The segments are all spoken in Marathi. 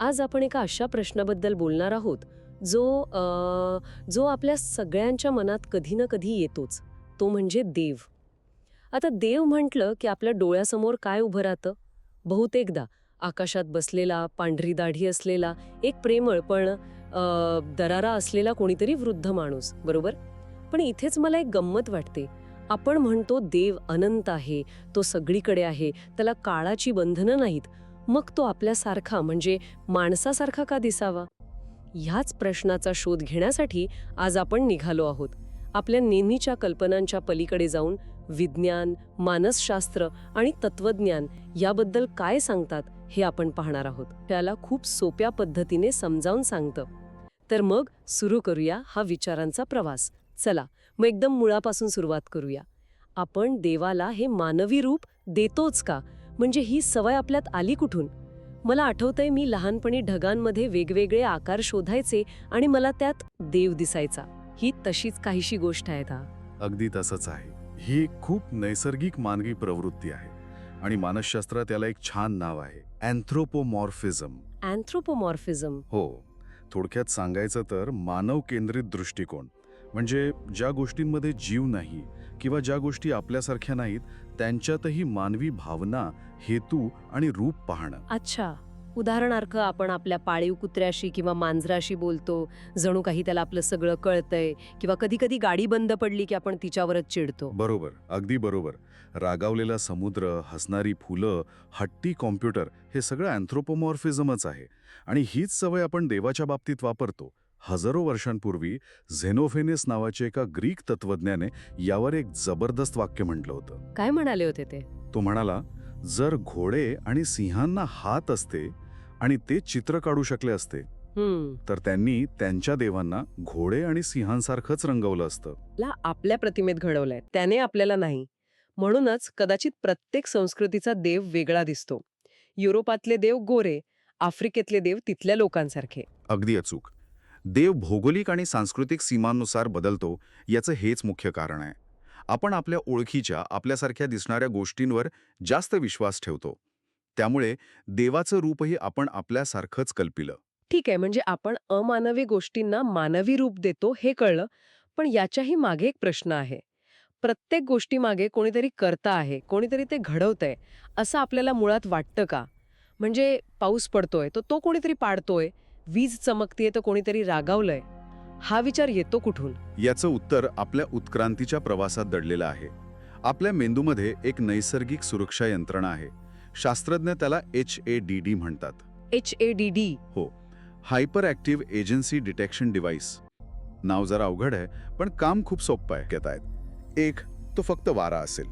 आज आपण एका अशा प्रश्नाबद्दल बोलणार आहोत जो आ, जो आपल्या सगळ्यांच्या मनात कधी ना कधी येतोच तो म्हणजे देव. आता देव म्हटलं की आपल्या डोळ्यासमोर काय उभं राहतं? बहुतेकदा आकाशात बसलेला पांढरी दाढी असलेला एक प्रेमळ पण दरारा असलेला कोणीतरी वृद्ध माणूस बरोबर? पण इथेच मला एक गंमत वाटते. आपण म्हणतो देव अनंत आहे तो सगळीकडे आहे त्याला काळाची बंधनं नाहीत मग तो आपल्यासारखा म्हणजे माणसासारखा का दिसावा? ह्याच प्रश्नाचा शोध घेण्यासाठी आज आपण निघालो आहोत. आपल्या नेहमीच्या कल्पनांच्या पलीकडे जाऊन विज्ञान मानसशास्त्र आणि तत्वज्ञान याबद्दल काय सांगतात हे आपण पाहणार आहोत. त्याला खूप सोप्या पद्धतीने समजावून सांगतं. तर मग सुरू करूया हा विचारांचा प्रवास. चला मग एकदम मुळापासून सुरुवात करूया. आपण देवाला हे मानवी रूप देतोच का? म्हणजे ही सवय आपल्यात आली कुठून? मला आठवतंय मी लहानपणी ढगांमध्ये वेगवेगळे आकार शोधायचे आणि मला त्यात देव दिसायचा. ही तशीच काहीशी गोष्ट आहे हा अगदी तसंच आहे. ही एक खूप नैसर्गिक मानवी प्रवृत्ती आहे आणि मानसशास्त्रात त्याला एक छान नाव आहे. अँथ्रोपोमॉर्फिझम. अँथ्रोपोमॉर्फिझम. हो. थोडक्यात सांगायचं तर मानव केंद्रित दृष्टिकोन. म्हणजे ज्या गोष्टींमध्ये जीव नाही किंवा ज्या गोष्टी आपल्यासारख्या नाहीत त्यांच्यातही मानवी भावना हेतू आणि रूप पाहणं. अच्छा. उदाहरणार्थ आपण आपल्या पाळीव कुत्र्याशी किंवा मांजराशी बोलतो जणू काही त्याला आपलं सगळं कळतंय किंवा कधी कधी गाडी बंद पडली की आपण तिच्यावरच चिडतो. बरोबर अगदी बरोबर. रागावलेला समुद्र हसणारी फुलं हट्टी कॉम्प्युटर हे सगळं अँथ्रोपोमॉर्फिझमच आहे आणि हीच सवय आपण देवाच्या बाबतीत वापरतो. हजारो वर्षांपूर्वी झेनोफेनेस नावाचे एका ग्रीक तत्वज्ञाने यावर एक जबरदस्त वाक्य म्हटलं होतं. काय म्हणाले होते ते? तो म्हणाला जर घोडे आणि सिंहांना हात असते आणि ते चित्र काढू शकले असते हम्म. तर त्यांनी त्यांच्या देवांना घोडे आणि सिंहांसारखंच रंगवलं असतं. ला आपल्या प्रतिमेत घडवलंय. त्याने आपल्याला नाही. म्हणूनच कदाचित प्रत्येक संस्कृतीचा देव वेगळा दिसतो. युरोपातले देव गोरे आफ्रिकेतले देव तिथल्या लोकांसारखे. अगदी अचूक. देव भौगोलिक आणि सांस्कृतिक सीमांनुसार बदलतो याचं हेच मुख्य कारण आहे. आपण आपल्या ओळखीच्या आपल्यासारख्या दिसणाऱ्या गोष्टींवर जास्त विश्वास ठेवतो. त्यामुळे देवाचं रूपही आपण आपल्यासारखंच कल्पिलं. ठीक आहे म्हणजे आपण अमानवी गोष्टींना मानवी रूप देतो हे कळलं पण याच्याही मागे एक प्रश्न आहे. प्रत्येक गोष्टीमागे कोणीतरी करता आहे कोणीतरी ते घडवतंय असं आपल्याला मुळात वाटतं का? म्हणजे पाऊस पडतोय तर तो कोणीतरी पाडतोय. वीज चमकतीये तर कोणीतरी रागावलंय. हा विचार येतो कुठून? याचं उत्तर आपल्या उत्क्रांतीच्या प्रवासात दडलेलं आहे. आपल्या मेंदूमध्ये एक नैसर्गिक सुरक्षा यंत्रणा आहे. शास्त्रज्ञ त्याला एच ए डी डी म्हणतात. H A D D hyperactive agency detection device नाव जरा अवघड आहे पण काम खूप सोपं आहे. घेत आहेत. एक तो फक्त वारा असेल.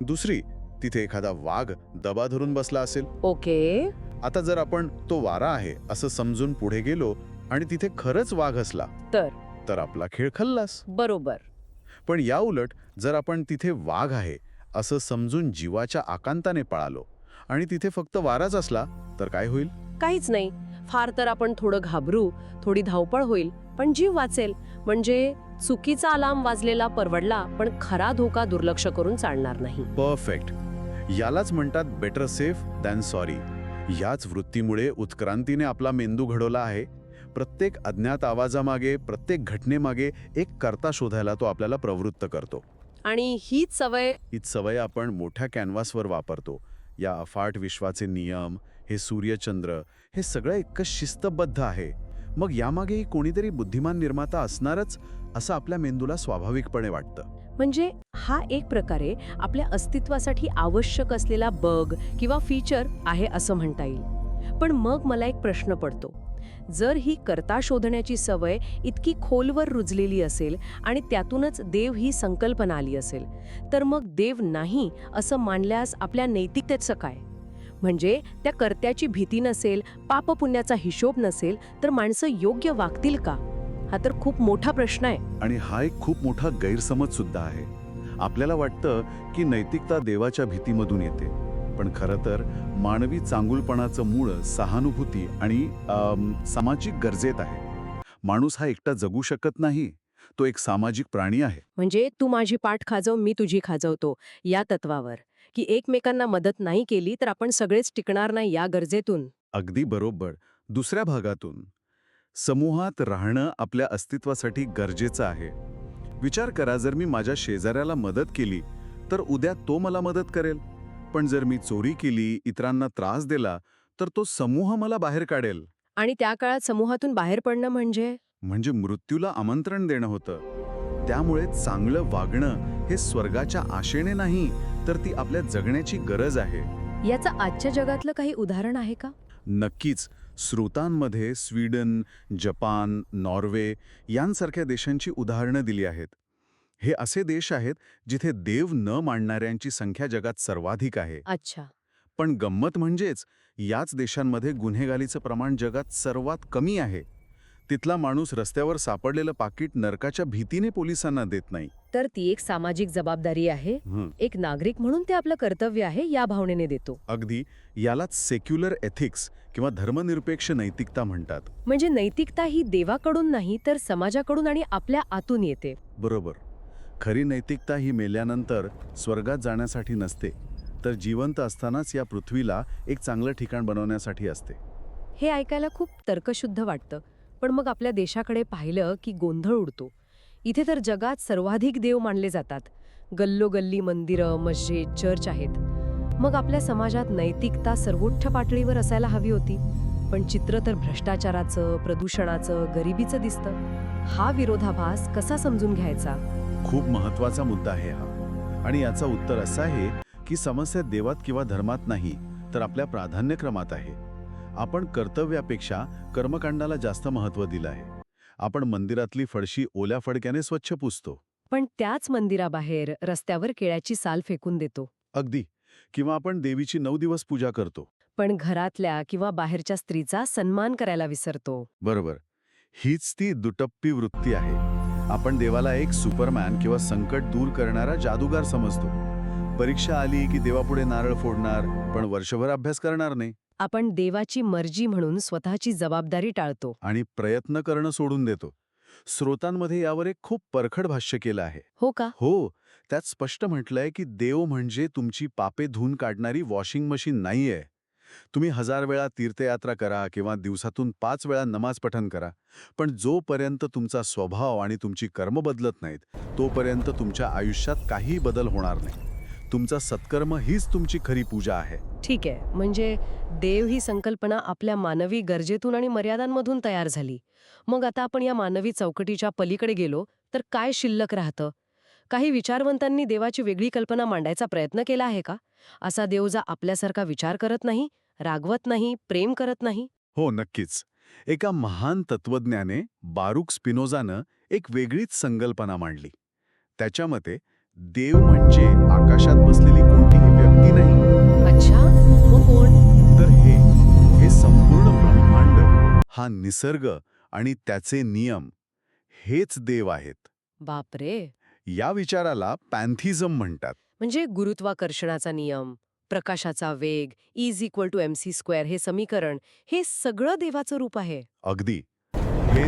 दुसरी तिथे एखादा वाघ दबा धरून बसला असेल. ओके. आता जर आपण तो वारा आहे असं समजून पुढे गेलो आणि तिथे खरंच वाघ असला तर? तर आपला खेळ खल्लास. बरोबर. पण या उलट जर आपण तिथे वाघ आहे असं समजून जीवाच्या आकांताने पळालो आणि तिथे फक्त वाराच असला तर काय होईल? काहीच नाही. फार तर आपण थोडं घाबरू थोडी धावपळ होईल पण जीव वाचेल. म्हणजे चुकीचा अलार्म वाजलेला परवडला पण खरा धोका दुर्लक्ष करून चालणार नाही. परफेक्ट. यालाच म्हणतात बेटर सेफ दॅन सॉरी. याच वृत्तीमुळे उत्क्रांतीने आपला मेंदू घडवला आहे. प्रत्येक अज्ञात आवाजामागे प्रत्येक घटनेमागे एक करता शोधायला तो आपल्याला प्रवृत्त करतो. आणि हीच सवय हीच सवय आपण मोठ्या कॅनव्हासवर वापरतो. या अफाट विश्वाचे नियम हे सूर्यचंद्र हे सगळं इतकं शिस्तबद्ध आहे. मग यामागेही कोणीतरी बुद्धिमान निर्माता असणारच असं आपल्या मेंदूला स्वाभाविकपणे वाटतं. म्हणजे हा एक प्रकारे आपल्या अस्तित्वासाठी आवश्यक असलेला बग किंवा फीचर आहे असं म्हणता येईल. पण मग मला एक प्रश्न पडतो. जर ही करता शोधण्याची सवय इतकी खोलवर रुजलेली असेल आणि त्यातूनच देव ही संकल्पना आली असेल तर मग देव नाही असं मानल्यास आपल्या नैतिकतेचं काय? म्हणजे त्या कर्त्याची भीती नसेल पापपुण्याचा हिशोब नसेल तर माणसं योग्य वागतील का? हा तर खूप मोठा प्रश्न आहे. आणि हा एक खूप मोठा गैरसमज सुद्धा आहे. आपल्याला वाटतं की नैतिकता देवाच्या भीतीमधून येते. पण खरं तर मानवी चांगुलपणाचं मूळ सहानुभूती आणि सामाजिक गरजेत आहे. माणूस हा एकटा जगू शकत नाही. तो एक सामाजिक प्राणी आहे. म्हणजे तू माझी पाठ खाजव मी तुझी खाजवतो या तत्वावर. की एकमेकांना मदत नाही केली तर आपण सगळेच टिकणार नाही या गरजेतून. अगदी बरोबर. दुसऱ्या भागातून. समूहात राहणं आपल्या अस्तित्वासाठी गरजेचं आहे. विचार करा जर मी माझ्या शेजाऱ्याला मदत केली तर उद्या तो मला मदत करेल. पण जर मी चोरी केली इतरांना त्रास दिला तर तो समूह मला बाहेर काढेल. आणि त्या काळात समूहातून बाहेर पडणं म्हणजे? म्हणजे मृत्यूला आमंत्रण देणं होतं. त्यामुळे चांगलं वागणं हे स्वर्गाच्या आशेने नाही तर ती आपल्या जगण्याची गरज आहे. याचं आजच्या जगातलं काही उदाहरण आहे का? नक्कीच. स्रोतांमध्ये स्वीडन जपान नॉर्वे यांसारख्या देशांची उदाहरणं दिली आहेत. हे असे देश आहेत जिथे देव न मानणाऱ्यांची संख्या जगात सर्वाधिक आहे. अच्छा. पण गंमत म्हणजेच याच देशांमध्ये गुन्हेगारीचं प्रमाण जगात सर्वात कमी आहे. तिथला माणूस रस्त्यावर सापडलेलं पाकिट नरकाच्या भीतीने पोलिसांना देत नाही. तर ती एक सामाजिक जबाबदारी आहे एक नागरिक म्हणून ते आपलं कर्तव्य आहे या भावनेने देतो. अगदी यालाच सेक्युलर एथिक्स किंवा धर्मनिरपेक्ष नैतिकता म्हणतात. म्हणजे नैतिकता ही देवाकडून नाही तर समाजाकडून आणि आपल्या आतून येते. बरोबर. खरी नैतिकता ही मेल्यानंतर स्वर्गात जाण्यासाठी नसते तर जिवंत असतानाच या पृथ्वीला एक चांगलं ठिकाण बनवण्यासाठी असते. हे ऐकायला खूप तर्कशुद्ध वाटतं. पण मग आपल्या देशाकडे पाहिलं की गोंधळ उडतो. इथे तर जगात सर्वाधिक देव मानले जातात. गल्लोगल्ली मंदिरं मस्जिद चर्च आहेत. मग आपल्या समाजात नैतिकता सर्वोच्च पातळीवर असायला हवी होती. पण चित्र तर भ्रष्टाचाराचं प्रदूषणाचं गरिबीचं दिसतं. हा विरोधाभास कसा समजून घ्यायचा? खूप महत्त्वाचा मुद्दा आहे हा. आणि याचं उत्तर असं आहे की समस्या देवात किंवा धर्मात नाही तर आपल्या प्राधान्यक्रमात आहे. आपण कर्तव्यापेक्षा कर्मकांडाला जास्त महत्त्व दिलं आहे. आपण मंदिरातली फडशी ओल्या फडक्याने स्वच्छ पुसतो. पण त्याच मंदिराबाहेर रस्त्यावर केळ्याची साल फेकून देतो. अगदी. किंवा आपण देवीची नऊ दिवस पूजा करतो. पण घरातल्या किंवा बाहेरच्या स्त्रीचा सन्मान करायला विसरतो. बरोबर. हीच ती दुटप्पी वृत्ती आहे. आपण देवाला एक सुपरमॅन किंवा संकट दूर करणारा जादूगार समजतो. परीक्षा आली की देवापुढे नारळ फोडणार पण वर्षभर अभ्यास करणार नाही. आपण देवाची मर्जी म्हणून स्वतःची जबाबदारी टाळतो. आणि प्रयत्न करणं सोडून देतो. स्रोतांमध्ये यावर एक खूप परखड भाष्य केलं आहे. हो का? हो त्यात स्पष्ट म्हटलंय की देव म्हणजे तुमची पापे धुवून काढणारी वॉशिंग मशीन नाहीये. तुम्ही हजार वेळा तीर्थयात्रा करा किंवा दिवसातून पाच वेळा नमाज पठन करा पण जोपर्यंत तुमचा स्वभाव आणि तुमची कर्म बदलत नाहीत तोपर्यंत तुमच्या आयुष्यात काही बदल होणार नाही. तुमचा सत्कर्म हीच तुमची खरी पूजा आहे. ठीक आहे. म्हणजे देव ही संकल्पना आपल्या मानवी गरजेतून आणि मर्यादांमधून तयार झाली. मग आता आपण या मानवी चौकटीच्या पलीकडे गेलो तर काय शिल्लक राहतं? काही विचारवंतांनी देवाची वेगळी कल्पना मांडायचा प्रयत्न केला आहे का? असा देव जा आपल्यासारखा विचार करत नाही रागवत नाही प्रेम करत नाही? हो नक्कीच. एका महान तत्वज्ञाने बारुक स्पिनोजानं एक वेगळीच संकल्पना मांडली. त्याच्या मते देव म्हणजे आकाशात बसलेली कोणतीही व्यक्ती नाही. अच्छा मग कोण? तर हे हे संपूर्ण ब्रह्मांड हा निसर्ग आणि त्याचे नियम हेच देव आहेत. बापरे! या विचाराला पॅन्थिझम म्हणतात. म्हणजे गुरुत्वाकर्षणाचा नियम प्रकाशाचा वेग is equal to M C square हे समीकरण हे सगळं देवाचं रूप आहे. अगदी. हे